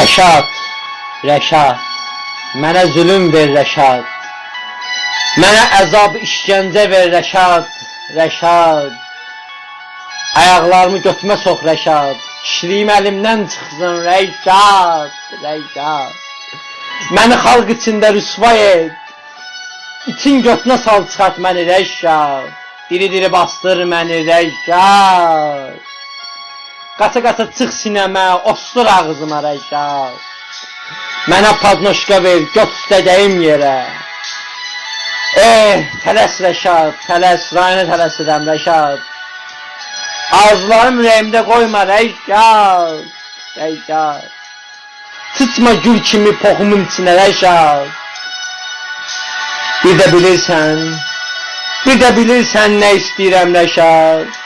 Rəşad, Rəşad, mənə zülüm ver Rəşad. Mənə əzab işgəncə ver Rəşad, Rəşad. Ayaqlarımı götümə sox Rəşad. Kişiliyim əlimdən çıxsın Rəşad, Rəşad. Məni xalq içində rüsvay et. İçin götünə sal çıxart məni Rəşad. Diri-diri bastır məni Rəşad. Qata-qata çıx sinəmə, ostur ağzıma Rəşad. Mənə padnoşka ver, göt istədəyim yerə. Eh, tələs Rəşad, tələs, rayına tələsirəm Rəşad. Arzularım ürəyimdə qoyma Rəşad, Rəşad. Sıçma gül kimi poxumun içinə Rəşad. Bir də bilirsən, bir də bilirsən nə istəyirəm Rəşad.